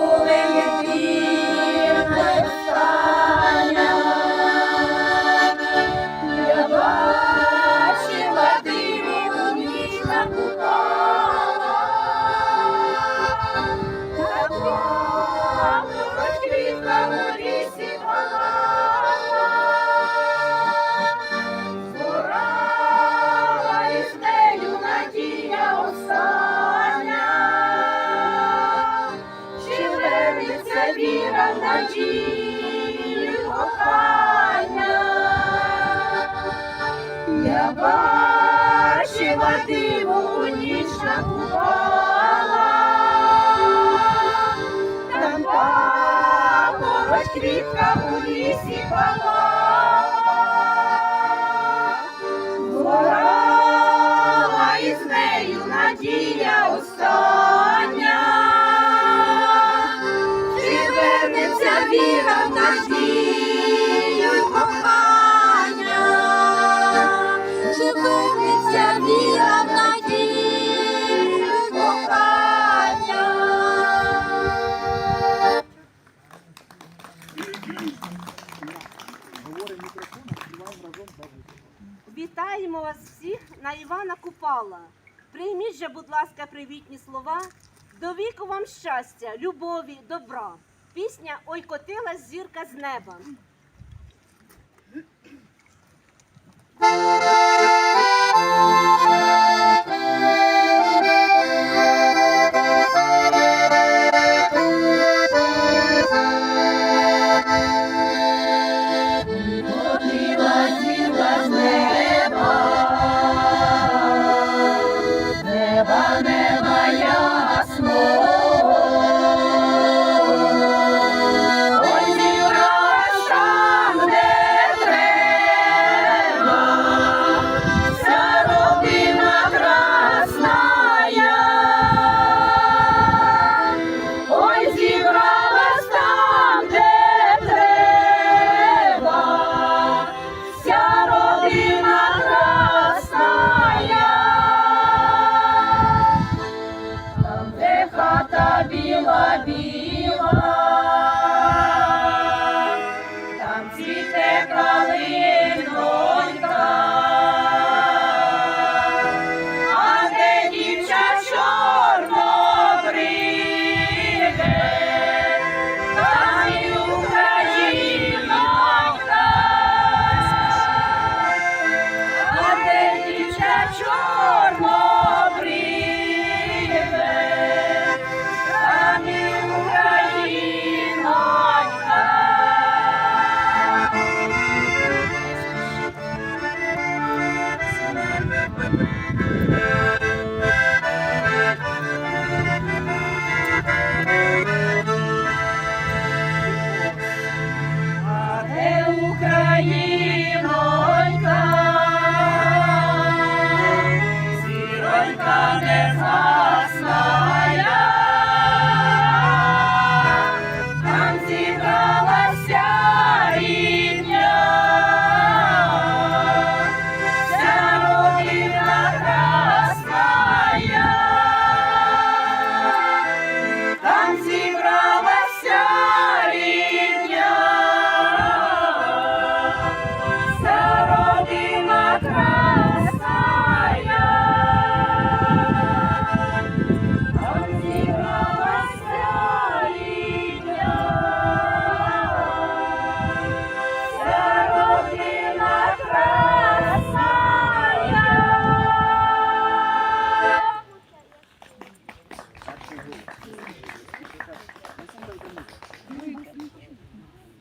Amen. Вернеться віра в надію кохання. Я бачила диву ніч накупала, там папороть квітка у лісі палала. Вітаємо вас всіх на Івана Купала. Прийміть же, будь ласка, привітні слова. До віку вам щастя, любові, добра. Пісня Ой котилась зірка з неба.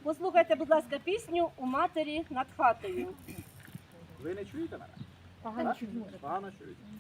Послухайте, будь ласка, пісню у матері над хатою. Ви не чуєте мене? Погано Погано чуєте.